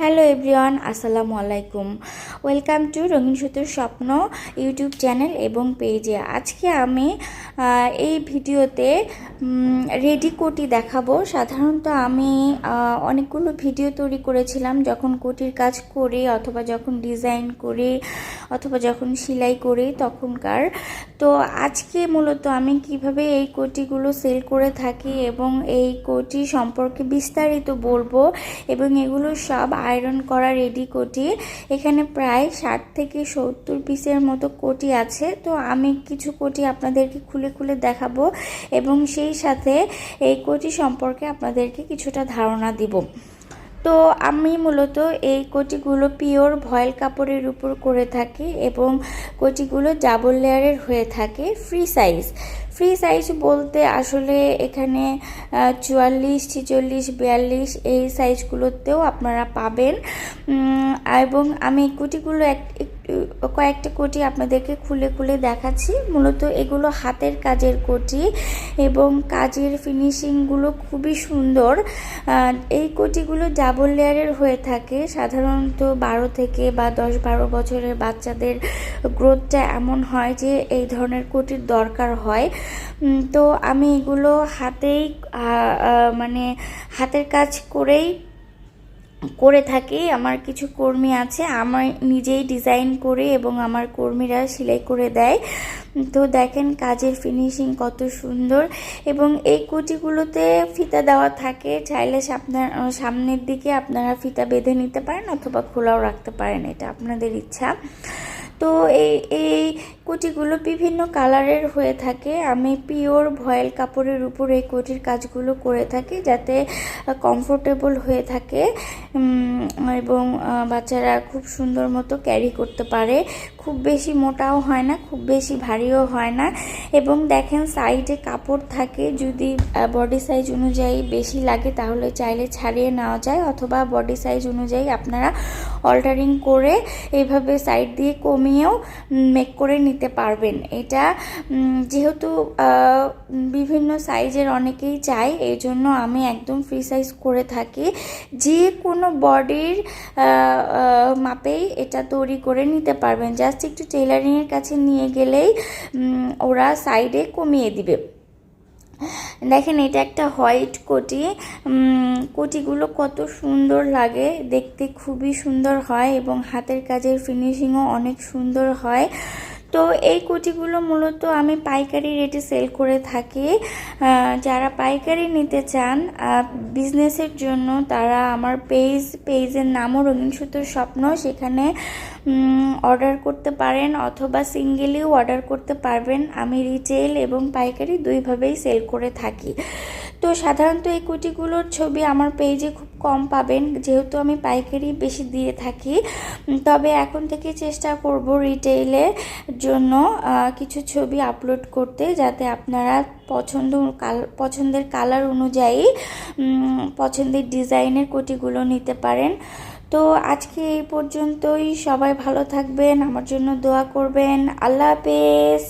Hello everyone, আসসালামু আলাইকুম। Welcome to রঙিন সুতোর স্বপ্ন ইউটিউব চ্যানেল এবং পেজে। আজকে আমি এই ভিডিওতে রেডি কোটি দেখাবো। সাধারণত আমি অনেকগুলো ভিডিও তৈরি করেছিলাম যখন কোটির কাজ করি অথবা যখন ডিজাইন করি অথবা যখন সেলাই করি তখনকার। তো আজকে মূলত আমি কীভাবে এই কোটিগুলো সেল করে থাকি এবং এই কোটি সম্পর্কে বিস্তারিত বলব এবং এগুলো সব আয়রন করা রেডি কোটি। এখানে প্রায় ষাট থেকে সত্তর পিসের মতো কোটি আছে। তো আমি কিছু কোটি আপনাদেরকে খুলে খুলে খুলে দেখাবো এবং সেই সাথে এই কোটি সম্পর্কে আপনাদেরকে কিছুটা ধারণা দিব। তো আমি মূলত এই কোটিগুলো পিওর ভয়েল কাপড়ের উপর করে থাকি এবং কোটিগুলো ডাবল লেয়ারের হয়ে থাকে ফ্রি সাইজ। ফ্রি সাইজ বলতে আসলে এখানে চুয়াল্লিশ, ছিচল্লিশ, বিয়াল্লিশ এই সাইজগুলোতেও আপনারা পাবেন। এবং আমি কোটিগুলো এক কয়েকটা কোটি আপনাদেরকে খুলে খুলে দেখাচ্ছি। মূলত এগুলো হাতের কাজের কোটি এবং কাজের ফিনিশিংগুলো খুবই সুন্দর। এই কোটিগুলো ডাবল লেয়ারের হয়ে থাকে। সাধারণত বারো থেকে বা দশ বারো বছরের বাচ্চাদের গ্রোথটা এমন হয় যে এই ধরনের কোটির দরকার হয়। তো আমি এগুলো হাতেই মানে হাতের কাজ করেই করে থাকি, আমার কিছু কর্মী আছে, আমার নিজেই ডিজাইন করে এবং আমার কর্মীরা সেলাই করে দেয়। তো দেখেন কাজের ফিনিশিং কত সুন্দর এবং এই কুটিগুলোতে ফিতা দেওয়া থাকে, চাইলে আপনার সামনের দিকে আপনারা ফিতা বেঁধে নিতে পারেন অথবা খোলাও রাখতে পারেন, এটা আপনাদের ইচ্ছা। তো এই এই কুটিগুলো বিভিন্ন কালারের হয়ে থাকে। আমি পিওর ভয়েল কাপড়ের উপর এই কোটির কাজগুলো করে থাকি যাতে কমফোর্টেবল হয়ে থাকে। এবং বাচ্চারা খুব সুন্দর মতো ক্যারি করতে পারে। খুব বেশি মোটাও হয় না, খুব বেশি ভারীও হয় না। এবং দেখেন সাইডে কাপড় থাকে। যদি বডি সাইজ অনুযায়ী বেশি লাগে, তাহলে চাইলে ছাড়িয়ে নেওয়া যায়। অথবা বডি সাইজ অনুযায়ী আপনারা অল্টারিং করে এইভাবে সাইড দিয়ে কমিয়েও মেক করে নিতে পারবেন। এটা যেহেতু বিভিন্ন সাইজের অনেকেই চাই এই জন্য আমি একদম ফ্রি সাইজ করে থাকি। যে কোনো বডির মাপেই এটা তৈরি করে নিতে পারবেন। জাস্ট একটু টেলারিংয়ের কাছে নিয়ে গেলেই ওরা সাইডে কমিয়ে দিবে। দেখেন, এটা একটা হোয়াইট কোটি। কোটিগুলো কত সুন্দর লাগে। দেখতে খুবই সুন্দর হয় এবং হাতের কাজের ফিনিশিংও অনেক সুন্দর হয়। তো এই কুটিগুলো মূলত আমি পাইকারি রেটে সেল করে থাকি। যারা পাইকারি নিতে চান বিজনেসের জন্য তারা আমার পেজ, পেজের নামও রঙিন সুতোর স্বপ্ন, সেখানে অর্ডার করতে পারেন অথবা সিঙ্গেলিও অর্ডার করতে পারবেন। আমি রিটেল এবং পাইকারি দুইভাবেই সেল করে থাকি। তো সাধারণত এই কুটিগুলোর ছবি আমার পেজে খুব কম পাবেন, যেহেতু আমি পাইকারি বেশি দিয়ে থাকি। তবে এখন থেকে চেষ্টা করব রিটেইলে জন্য কিছু ছবি আপলোড করতে, যাতে আপনারা পছন্দ পছন্দের কালার অনুযায়ী পছন্দের ডিজাইনের কোটিগুলো নিতে পারেন। তো আজকে এই পর্যন্তই। সবাই ভালো থাকবেন, আমার জন্য দোয়া করবেন। আল্লাহ হাফেজ।